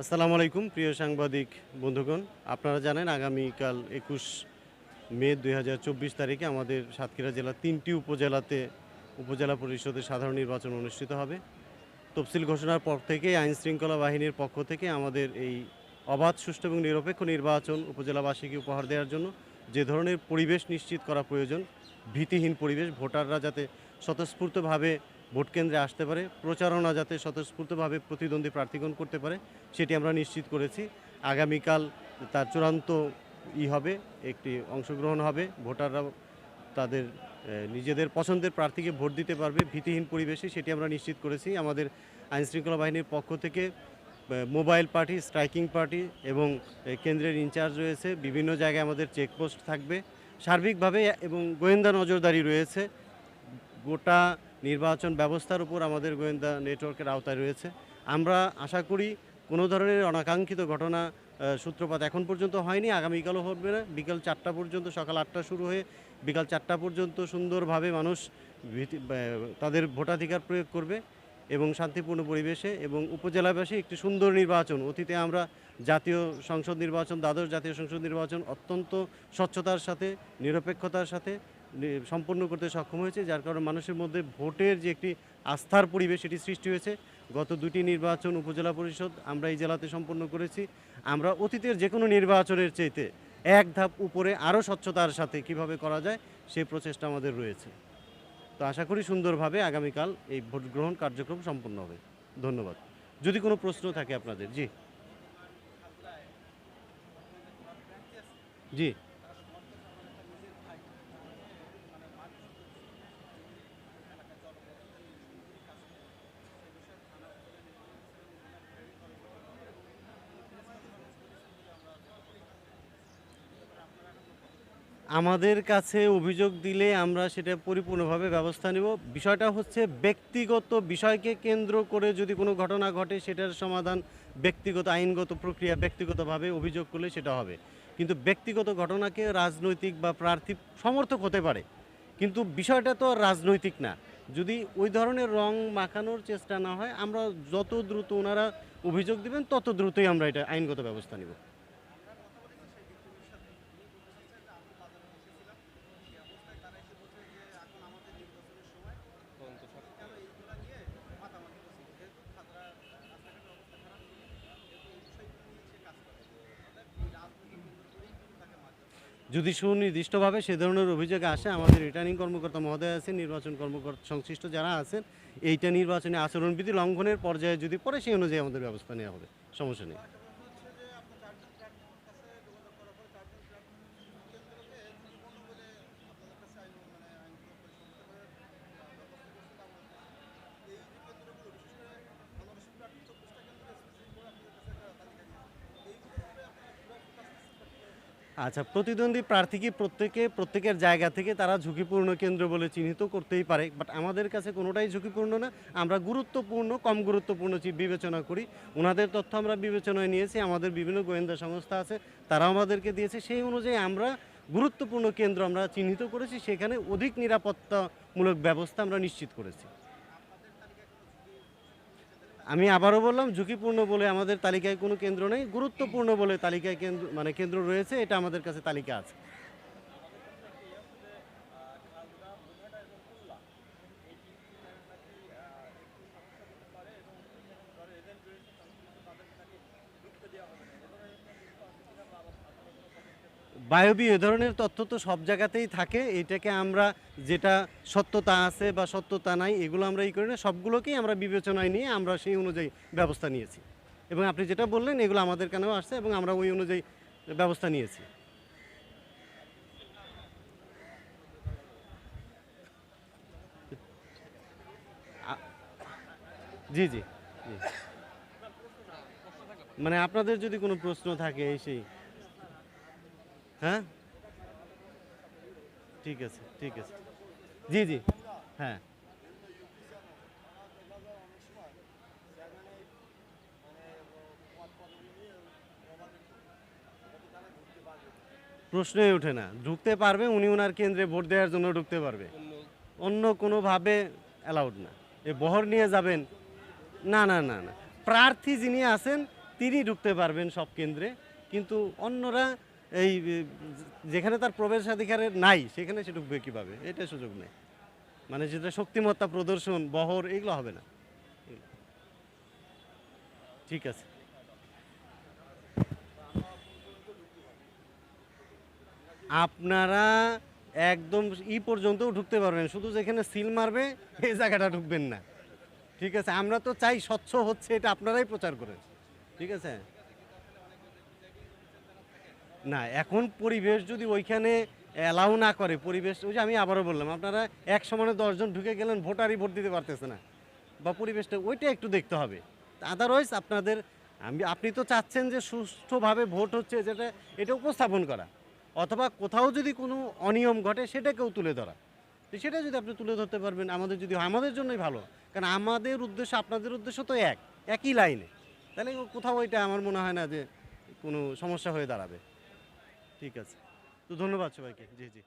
আসসালামু আলাইকুম, প্রিয় সাংবাদিক বন্ধুগণ। আপনারা জানেন আগামীকাল একুশ মে দু হাজার চব্বিশ তারিখে আমাদের সাতক্ষীরা জেলার তিনটি উপজেলাতে উপজেলা পরিষদের সাধারণ নির্বাচন অনুষ্ঠিত হবে। তফসিল ঘোষণার পর থেকেই আইন শৃঙ্খলা বাহিনীর পক্ষ থেকে আমাদের এই অবাধ, সুষ্ঠু এবং নিরপেক্ষ নির্বাচন উপজেলাবাসীকে উপহার দেওয়ার জন্য যে ধরনের পরিবেশ নিশ্চিত করা প্রয়োজন, ভীতিহীন পরিবেশ, ভোটাররা যাতে স্বতঃস্ফূর্তভাবে ভোট কেন্দ্রে আসতে পারে, প্রচারণা যাতে স্বতঃস্ফূর্তভাবে প্রতিদ্বন্দ্বী প্রার্থীগণ করতে পারে, সেটি আমরা নিশ্চিত করেছি। আগামীকাল তার চূড়ান্ত ই হবে, একটি অংশগ্রহণ হবে ভোটাররা তাদের নিজেদের পছন্দের প্রার্থীকে ভোট দিতে পারবে, ভীতিহীন পরিবেশে, সেটি আমরা নিশ্চিত করেছি। আমাদের আইনশৃঙ্খলা বাহিনীর পক্ষ থেকে মোবাইল পার্টি, স্ট্রাইকিং পার্টি এবং কেন্দ্রের ইনচার্জ রয়েছে। বিভিন্ন জায়গায় আমাদের চেকপোস্ট থাকবে। সার্বিকভাবে এবং গোয়েন্দা নজরদারি রয়েছে। গোটা নির্বাচন ব্যবস্থার উপর আমাদের গোয়েন্দা নেটওয়ার্কের আওতায় রয়েছে। আমরা আশা করি কোনো ধরনের অনাকাঙ্ক্ষিত ঘটনা সূত্রপাত এখন পর্যন্ত হয়নি। আগামীকালও হবে না। বিকাল চারটা পর্যন্ত, সকাল আটটা শুরু হয়ে বিকাল চারটা পর্যন্ত সুন্দরভাবে মানুষ তাদের ভোটাধিকার প্রয়োগ করবে এবং শান্তিপূর্ণ পরিবেশে এবং উপজেলাবাসী একটি সুন্দর নির্বাচন। অতীতে আমরা জাতীয় সংসদ নির্বাচন, দ্বাদশ জাতীয় সংসদ নির্বাচন অত্যন্ত স্বচ্ছতার সাথে, নিরপেক্ষতার সাথে সম্পন্ন করতে সক্ষম হয়েছে, যার কারণে মানুষের মধ্যে ভোটের যে একটি আস্থার পরিবেশ এটি সৃষ্টি হয়েছে। গত দুটি নির্বাচন উপজেলা পরিষদ আমরা এই জেলাতে সম্পন্ন করেছি। আমরা অতীতের যে কোনো নির্বাচনের চাইতে এক ধাপ উপরে আরও স্বচ্ছতার সাথে কীভাবে করা যায় সেই প্রচেষ্টা আমাদের রয়েছে। তো আশা করি সুন্দরভাবে আগামীকাল এই ভোট গ্রহণ কার্যক্রম সম্পন্ন হবে। ধন্যবাদ। যদি কোনো প্রশ্ন থাকে আপনাদের, জি। জি। আমাদের কাছে অভিযোগ দিলে আমরা সেটা পরিপূর্ণভাবে ব্যবস্থা নেব। বিষয়টা হচ্ছে ব্যক্তিগত বিষয়কে কেন্দ্র করে যদি কোনো ঘটনা ঘটে, সেটার সমাধান ব্যক্তিগত, আইনগত প্রক্রিয়া ব্যক্তিগতভাবে অভিযোগ করলে সেটা হবে। কিন্তু ব্যক্তিগত ঘটনাকে রাজনৈতিক বা প্রার্থী সমর্থক হতে পারে। কিন্তু বিষয়টা তো রাজনৈতিক না। যদি ওই ধরনের রং মাখানোর চেষ্টা না হয়, আমরা যত দ্রুত ওনারা অভিযোগ দিবেন, তত দ্রুতই আমরা এটা আইনগত ব্যবস্থা নেব। যদি সুনির্দিষ্টভাবে সে ধরনের অভিযোগ আসে, আমাদের রিটার্নিং কর্মকর্তা মহোদয় আছেন, নির্বাচন কর্মকর্তা সংশ্লিষ্ট যারা আছেন, এইটা নির্বাচনে আচরণবিধি লঙ্ঘনের পর্যায়ে যদি পড়ে, সেই অনুযায়ী আমাদের ব্যবস্থা নেওয়া হবে। সমস্যা নেই। আচ্ছা প্রতিদ্বন্দ্বী প্রার্থীকে প্রত্যেকে, প্রত্যেকের জায়গা থেকে তারা ঝুঁকিপূর্ণ কেন্দ্র বলে চিহ্নিত করতেই পারে। বাট আমাদের কাছে কোনোটাই ঝুঁকিপূর্ণ না। আমরা গুরুত্বপূর্ণ, কম গুরুত্বপূর্ণ বিবেচনা করি। ওনাদের তথ্য আমরা বিবেচনায় নিয়েছি। আমাদের বিভিন্ন গোয়েন্দা সংস্থা আছে, তারাও আমাদেরকে দিয়েছে। সেই অনুযায়ী আমরা গুরুত্বপূর্ণ কেন্দ্র আমরা চিহ্নিত করেছি। সেখানে অধিক নিরাপত্তামূলক ব্যবস্থা আমরা নিশ্চিত করেছি। আমি আবারও বললাম, ঝুঁকিপূর্ণ বলে আমাদের তালিকায় কোনো কেন্দ্র নেই, গুরুত্বপূর্ণ বলে তালিকায় কেন্দ্র মানে কেন্দ্র রয়েছে, এটা আমাদের কাছে তালিকা আছে। বায়বী এ ধরনের তথ্য তো সব জায়গাতেই থাকে। এটাকে আমরা যেটা সত্যতা আছে বা সত্যতা নাই, এগুলো আমরা এই করি না। সবগুলোকেই আমরা বিবেচনায় নিয়ে আমরা সেই অনুযায়ী ব্যবস্থা নিয়েছি। এবং আপনি যেটা বললেন, এগুলো আমাদের কানেও আসছে এবং আমরা ওই অনুযায়ী ব্যবস্থা নিয়েছি। জি জি মানে আপনাদের যদি কোনো প্রশ্ন থাকে সেই হ্যাঁ? ঠিক আছে ঠিক আছে। জি জি। হ্যাঁ। প্রশ্নই ওঠে না। ঢুকতে পারবে, উনি ওনার কেন্দ্রে ভোট দেওয়ার জন্য ঢুকতে পারবে। অন্য কোনোভাবে অ্যালাউড না। এ বহর নিয়ে যাবেন। না না না না। প্রার্থী যিনি আছেন, তিনি ঢুকতে পারবেন সব কেন্দ্রে। কিন্তু অন্যরা এই যেখানে তার প্রবেশাধিকারের নাই, সেখানে সে ঢুকবে কীভাবে? এটা সুযোগ নেই। মানে যেটা শক্তিমত্তা, প্রদর্শন, বহর, এগুলো হবে না। ঠিক আছে। আপনারা একদম ই পর্যন্তও ঢুকতে পারবেন। শুধু যেখানে সিল মারবে, এই জায়গাটা ঢুকবেন না। ঠিক আছে? আমরা তো চাই স্বচ্ছ হচ্ছে, এটা আপনারাই প্রচার করেন। ঠিক আছে? না, এখন পরিবেশ যদি ওইখানে অ্যালাউ না করে, পরিবেশ, ওই যে আমি আবারও বললাম, আপনারা এক সমানে দশজন ঢুকে গেলেন, ভোটারই ভোট দিতে পারতেছে না। বা পরিবেশটা ওইটা একটু দেখতে হবে। আদারওয়াইজ আপনাদের, আমি, আপনি তো চাচ্ছেন যে সুষ্ঠুভাবে ভোট হচ্ছে, যেটা, এটা উপস্থাপন করা। অথবা কোথাও যদি কোনো অনিয়ম ঘটে, সেটাকেও তুলে ধরা। তো সেটা যদি আপনি তুলে ধরতে পারবেন, আমাদের যদি, আমাদের জন্যই ভালো। কারণ আমাদের উদ্দেশ্য, আপনাদের উদ্দেশ্য তো এক, একই লাইনে। তাহলে কোথাও এটা আমার মনে হয় না যে কোনো সমস্যা হয়ে দাঁড়াবে। ঠিক আছে তো ধন্যবাদ সবাইকে জি জি।